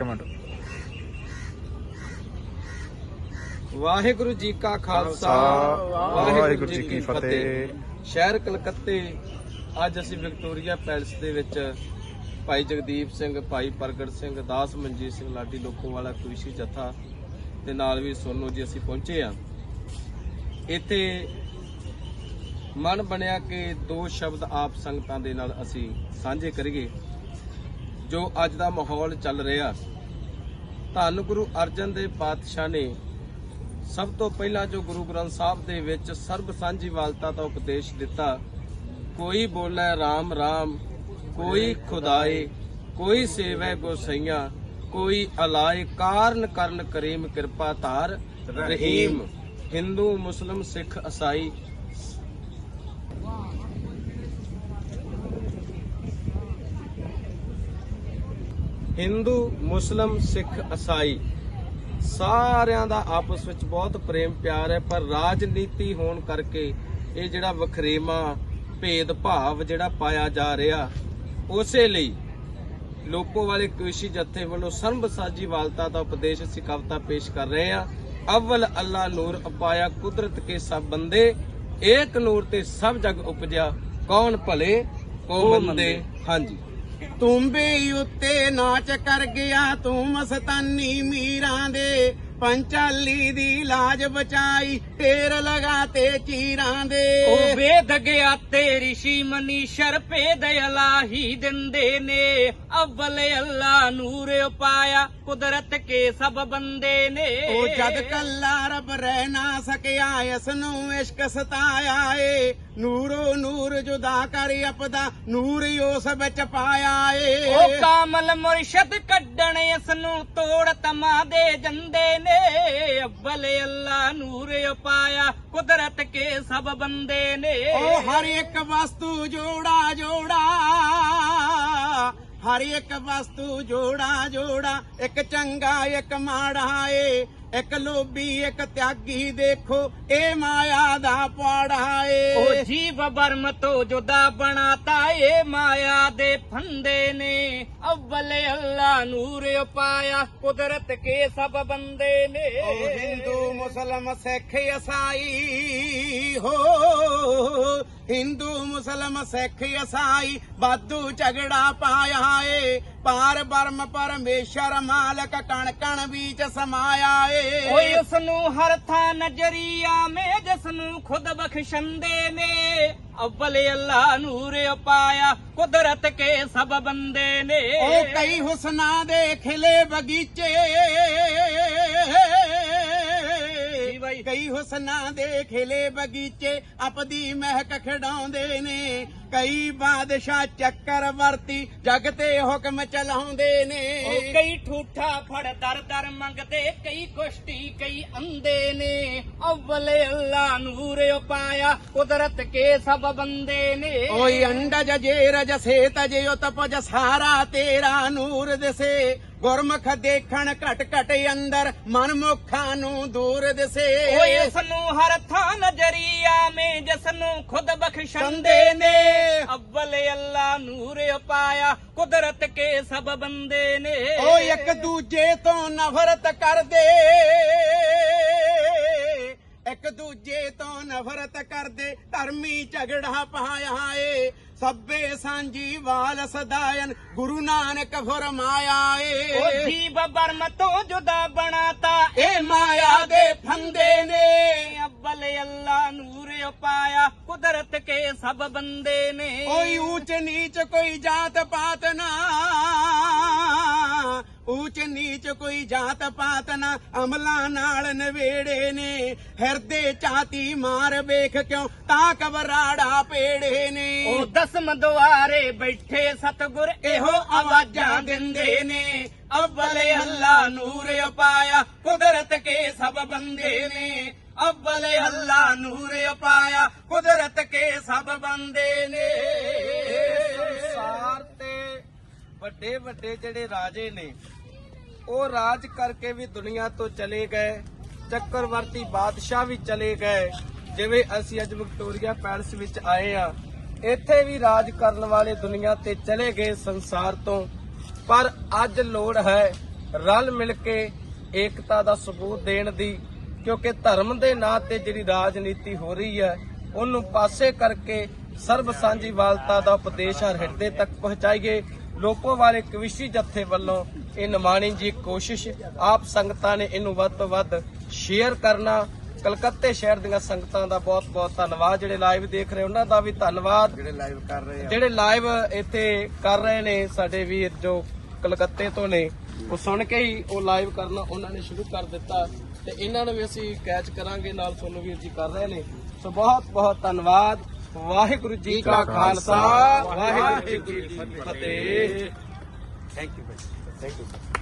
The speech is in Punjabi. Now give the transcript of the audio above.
ਇੱਕ ਮਿੰਟ ਵਾਹਿਗੁਰੂ ਜੀ ਕਾ ਖਾਲਸਾ ਵਾਹਿਗੁਰੂ ਜੀ ਕੀ ਫਤਿਹ। ਸ਼ਹਿਰ ਕਲਕੱਤੇ ਅੱਜ ਅਸੀਂ ਵਿਕਟੋਰੀਆ ਪੈਲਸ ਦੇ ਵਿੱਚ ਭਾਈ ਜਗਦੀਪ ਸਿੰਘ ਭਾਈ ਪ੍ਰਗਟ ਸਿੰਘ ਦਾਸ ਮਨਜੀਤ ਸਿੰਘ ਲਾਡੀ ਲੋਕੋਵਾਲਾ ਕੁਇਸ਼ੀ ਜਥਾ ਤੇ ਨਾਲ ਵੀ ਸੋਨੂ ਜੀ ਅਸੀਂ ਪਹੁੰਚੇ ਆ ਇੱਥੇ ਮਨ ਬਣਿਆ ਕਿ ਦੋ ਸ਼ਬਦ ਆਪ ਸੰਗਤਾਂ ਦੇ ਨਾਲ ਅਸੀਂ ਸਾਂਝੇ ਕਰੀਏ। ਜੋ ਅੱਜ ਦਾ ਮਾਹੌਲ ਚੱਲ ਰਿਹਾ। ਧੰਨ ਗੁਰੂ ਅਰਜਨ ਦੇਵ ਪਾਤਸ਼ਾਹ ਨੇ ਸਭ ਤੋਂ ਪਹਿਲਾਂ ਜੋ ਗੁਰੂ ਗ੍ਰੰਥ ਸਾਹਿਬ ਦੇ ਵਿੱਚ ਸਰਬ ਸਾਂਝੀਵਾਲਤਾ ਦਾ ਉਪਦੇਸ਼ ਦਿੱਤਾ, ਕੋਈ ਬੋਲੇ RAM RAM ਕੋਈ ਖੁਦਾਏ ਕੋਈ ਸੇਵੈ ਗੋਸਈਆਂ, ਕੋਈ ਅਲਾਏ ਕਾਰਨ ਕਰਨ ਕਰੀਮ ਕਿਰਪਾ ਧਾਰ, ਰਹੀਮ, ਹਿੰਦੂ, ਮੁਸਲਮ, ਸਿੱਖ ਈਸਾਈ ਹਿੰਦੂ ਮੁਸਲਮ ਸਿੱਖ ਈਸਾਈ ਸਾਰਿਆਂ ਦਾ ਆਪਸ ਵਿੱਚ ਬਹੁਤ ਪ੍ਰੇਮ ਪਿਆਰ ਹੈ ਪਰ ਰਾਜਨੀਤੀ ਹੋਣ ਕਰਕੇ ਇਹ ਜਿਹੜਾ ਵਖਰੇਵਾ ਭੇਦ ਭਾਵ ਜਿਹੜਾ ਪਾਇਆ ਜਾ ਰਿਹਾ ਉਸੇ ਲਈ ਲੋਕੋ ਵਾਲੇ ਕ੍ਰਿਸ਼ੀ ਜਥੇ ਵੱਲੋਂ ਸਰਬ ਸਾਜੀ ਵਾਲਤਾ ਦਾ ਉਪਦੇਸ਼ ਅਸੀਂ ਕਵਿਤਾ ਪੇਸ਼ ਕਰ ਰਹੇ ਹਾਂ। ਅਵਲ ਅੱਲਾ ਨੂਰ ਅਪਾਇਆ ਕੁਦਰਤ ਕੇ ਸਭ ਬੰਦੇ ਏਕ ਨੂਰ ਤੇ ਸਭ ਜਗ ਉਪਜਿਆ ਕੌਣ ਭਲੇ ਕੋ ਮੰਦੇ? ਹਾਂਜੀ। ਤੂੰ ਉੱਤੇ ਨਾਚ ਕਰ ਗਿਆ ਤੂੰ ਮਸਤਾਨੀ ਮੀਰਾਂ ਦੇ। ਪੰਚਾਲੀ ਦੀ ਲਾਜ ਬਚਾਈ, ਢੇਰ ਲਗਾ ਤੇ ਚੀਰਾਂ ਦੇ। ਉਹ ਵੇਦ ਗਿਆ ਤੇ ਰਿਸ਼ੀ ਮਨੀ ਸ਼ਰਪੇ ਦੇ ਅਲਾਹੀ ਦਿੰਦੇ ਨੇ। ਅਵਲ ਅੱਲਾ ਨੂਰ ਪਾਇਆ ਕੁਦਰਤ ਕੇ ਸਭ ਬੰਦੇ ਨੇ। ਉਹ ਜਦ ਕੱਲਾ ਰੱਬ ਰਹਿ ਨਾ ਸਕਿਆ ਇਸ ਨੂੰ ਇਸ਼ਕ ਸਤਾਇਆ ਏ। ਨੂਰੋ ਨੂਰ ਜੁਦਾ ਕਰ ਅਪਦਾ ਨੂਰ ਉਸ ਵਿੱਚ ਪਾਇਆ ਏ। ਉਹ ਕਾਮਲ ਮੁਰਸ਼ਦ ਕੱਢਣ ਇਸ ਨੂੰ ਤੋੜ ਤਮਾ ਦੇ ਜੰਦੇ ਨੇ। ਅਵਲ ਅੱਲਾ ਨੂਰ ਪਾਇਆ ਕੁਦਰਤ ਕੇ ਸਭ ਬੰਦੇ ਨੇ। ਉਹ ਹਰ ਇੱਕ ਵਸਤੂ ਜੋੜਾ ਜੋੜਾ। ਹਰ ਇੱਕ ਵਸਤੂ ਜੋੜਾ ਜੋੜਾ। ਇੱਕ ਚੰਗਾ, ਇੱਕ ਮਾੜਾ ਏ। ਇੱਕ ਲੋਭੀ ਇੱਕ ਤਿਆਗੀ ਦੇਖੋ ਇਹ ਮਾਇਆ ਦਾ ਪਾੜਾ ਏ। ਉਹ ਜੀਵ ਬਰਮ ਤੋਂ ਜੁਦਾ ਬਣਾਤਾ ਏ ਮਾਇਆ ਦੇ ਫੰਦੇ ਨੇ। ਅਵਲ ਅੱਲਾ ਨੂਰ ਪਾਇਆ ਕੁਦਰਤ ਕੇ ਸਭ ਬੰਦੇ ਨੇ। ਉਹ ਹਿੰਦੂ ਮੁਸਲਮ ਸਿੱਖ ਈਸਾਈ ਹੋ। ਹਿੰਦੂ ਮੁਸਲਮ ਸਿੱਖ ਈਸਾਈ ਬਾਦੂ ਝਗੜਾ ਪਾਇਆ ਏ। ਪਾਰ ਬਰਮ ਪਰਮੇਸ਼ਰ ਮਾਲਕ ਕਣ ਕਣ ਵਿੱਚ ਸਮਾਇਆ ਏ। ਓਏ ਉਸ ਨੂੰ ਹਰ ਥਾਂ ਨਜ਼ਰੀਆ ਮੇ ਜਿਸ ਨੂੰ ਖੁਦ ਬਖਸ਼ੰਦੇ ਨੇ ਅਵਲ ਅੱਲਾ ਨੂਰ ਪਾਇਆ ਕੁਦਰਤ ਕੇ ਸਭ ਬੰਦੇ ਨੇ। ਉਹ ਕਈ ਹੁਸਨਾ ਦੇ ਖਿਲੇ ਬਗੀਚੇ। ਕਈ ਹੁਸਨਾ ਦੇ ਖਿਲੇ ਬਗੀਚੇ ਆਪਦੀ ਮਹਿਕ ਖਿਡਾਉਂਦੇ ਨੇ। ਕਈ ਬਾਦਸ਼ਾਹ ਚੱਕਰ ਵਰਤੀ ਜਗ ਤੇ ਹੁਕਮ ਚਲਾਉਂਦੇ ਨੇ। ਕਈ ਠੂਠਾ ਫੜ ਦਰ ਦਰ ਮੰਗਦੇ ਕਈ ਕੁਸ਼ਤੀ ਕਈ ਅੰਦੇ ਨੇ। ਅਵਲ ਅੱਲਾ ਨੂਰ ਪਾਇਆ ਕੁਦਰਤ ਕੇ ਸਭ ਬੰਦੇ ਨੇ। ਓਏ ਅੰਡਜ ਜੇ ਰਜ ਸੇ ਤਜੇ ਤਪਜ ਸਾਰਾ ਤੇਰਾ ਨੂਰ ਦਿਸੇ। ਗੁਰਮੁਖ ਦੇਖਣ ਘਟ ਘਟ ਅੰਦਰ ਮਨ ਮੁਖਾਂ ਨੂੰ ਦੂਰ ਦਿਸੇ। ਓਏ ਉਸ ਨੂੰ ਹਰ ਥਾਂ ਨਜ਼ਰੀਆ ਮੇ ਜਿਸ ਨੂੰ ਖੁਦ ਬਖਸ਼ੰਦੇ ਨੇ। ਅਵਲ ਅੱਲਾ ਨੂਰ ਪਾਇਆ ਕੁਦਰਤ ਕੇ ਸਭ ਬੰਦੇ ਨੇ। ਓ ਇੱਕ ਦੂਜੇ ਤੋਂ ਨਫ਼ਰਤ ਕਰਦੇ। ਇੱਕ ਦੂਜੇ ਤੋਂ ਨਫ਼ਰਤ ਕਰਦੇ ਧਰਮੀ ਝਗੜਾ ਪਾਇਆ ਏ ਸਭੇ ਸਾਂਝੀ ਵਾਲ ਸਦਾਇਨ ਗੁਰੂ ਨਾਨਕ ਫਰਮਾਇਆ ਏ ਜੀਵ ਬਰਮ ਤੋਂ ਜੁਦਾ ਬਣਾਤਾ ਇਹ ਮਾਇਆ ਦੇ ਫੰਦੇ ਨੇ। ਅਵਲ ਅੱਲਾ ਨੂਰ ਪਾਇਆ ਕੁਦਰਤ ਕੇ ਸਭ ਬੰਦੇ ਨੇ। ਕੋਈ ਊਚ ਨੀਚ ਕੋਈ ਜਾਤ ਪਾਤ ਨਾ। ਊਚ ਨੀਚ ਕੋਈ ਜਾਤ ਪਾਤ ਨਾ ਅਮਲਾਂ ਨਾਲ ਨਵੇੜੇ ਨੇ। ਹਿਰਦੇ ਚਾਤੀ ਮਾਰ ਵੇਖ ਕਿਉਂ ਤਾਂ ਕਬਰਾੜਾ ਪੇੜੇ ਨੇ। ਉਹ ਦਸਮ ਦੁਆਰੇ ਬੈਠੇ ਸਤਗੁਰ ਇਹੋ ਆਵਾਜ਼ਾਂ ਦਿੰਦੇ ਨੇ। ਅਵਲ ਅੱਲਾ ਨੂਰ ਪਾਇਆ ਕੁਦਰਤ ਕੇ ਸਭ ਬੰਦੇ ਨੇ। ਅਵਲ ਅੱਲਾ ਨੂਰ ਪਾਇਆ ਕੁਦਰਤ ਕੇ ਸਭ ਬੰਦੇ ਨੇ। ਸੰਸਾਰ ਤੇ ਵੱਡੇ ਵੱਡੇ ਜਿਹੜੇ ਰਾਜੇ ਨੇ ਉਹ ਰਾਜ ਕਰਕੇ ਵੀ ਦੁਨੀਆ ਤੋਂ ਚਲੇ ਗਏ, ਚੱਕਰਵਰਤੀ ਬਾਦਸ਼ਾਹ ਵੀ ਚਲੇ ਗਏ, ਜਿਵੇਂ ਅਸੀਂ ਅੱਜ ਵਿਕਟੋਰੀਆ ਪੈਲਸ ਵਿੱਚ ਆਏ ਆ ਇੱਥੇ ਵੀ ਰਾਜ ਕਰਨ ਵਾਲੇ ਦੁਨੀਆ ਤੇ ਚਲੇ ਗਏ ਸੰਸਾਰ ਤੋਂ। ਪਰ ਅੱਜ ਲੋੜ ਹੈ ਰਲ ਮਿਲ ਕੇ ਏਕਤਾ ਦਾ ਸਬੂਤ ਦੇਣ ਦੀ, ਕਿਉਂਕਿ ਧਰਮ ਦੇ ਨਾਂ ਤੇ ਜਿਹੜੀ ਰਾਜਨੀਤੀ ਹੋ ਰਹੀ ਹੈ, ਉਹਨੂੰ ਪਾਸੇ ਕਰਕੇ ਸਰਬ ਸਾਂਝੀਵਾਲਤਾ ਦਾ ਉਪਦੇਸ਼ ਹਰ ਹਿਰਦੇ ਤੱਕ ਪਹੁੰਚਾਈਏ। ਲੋਕੋ ਵਾਲੇ ਕਵਿਸ਼ੀ ਜਥੇ ਵੱਲੋਂ ਇਹ ਨਿਮਾਣੀ ਜੀ ਕੋਸ਼ਿਸ਼ ਆਪ ਸੰਗਤਾਂ ਨੇ ਇਹਨੂੰ ਵੱਧ ਤੋਂ ਵੱਧ ਸ਼ੇਅਰ ਕਰਨਾ ਕਲਕੱਤੇ ਸ਼ਹਿਰ ਦੀਆਂ ਸੰਗਤਾਂ ਦਾ ਬਹੁਤ ਬਹੁਤ ਧੰਨਵਾਦ। ਜਿਹੜੇ ਲਾਈਵ ਦੇਖ ਰਹੇ ਉਹਨਾਂ ਦਾ ਵੀ ਧੰਨਵਾਦ। ਜਿਹੜੇ ਲਾਈਵ ਕਰ ਰਹੇ ਆ। ਜਿਹੜੇ ਲਾਈਵ ਇੱਥੇ ਕਰ ਰਹੇ ਨੇ ਸਾਡੇ ਵੀਰ ਜੋ ਕਲਕੱਤੇ ਤੋਂ ਨੇ ਉਹ ਸੁਣ ਕੇ ਹੀ ਉਹ ਲਾਈਵ ਕਰਨਾ ਉਹਨਾਂ ਨੇ ਸ਼ੁਰੂ ਕਰ ਦਿੱਤਾ। ਤੇ ਇਹਨਾਂ ਨੂੰ ਵੀ ਅਸੀਂ ਕੈਚ ਕਰਾਂਗੇ ਨਾਲ ਤੁਹਾਨੂੰ ਵੀਰ ਜੀ ਕਰ ਰਹੇ ਨੇ। ਸੋ ਬਹੁਤ ਬਹੁਤ ਧੰਨਵਾਦ। ਵਾਹਿਗੁਰੂ ਜੀ ਕਾ ਖਾਲਸਾ ਵਾਹਿਗੁਰੂ ਜੀ ਕੀ ਫਤਿਹ। Thank you thank you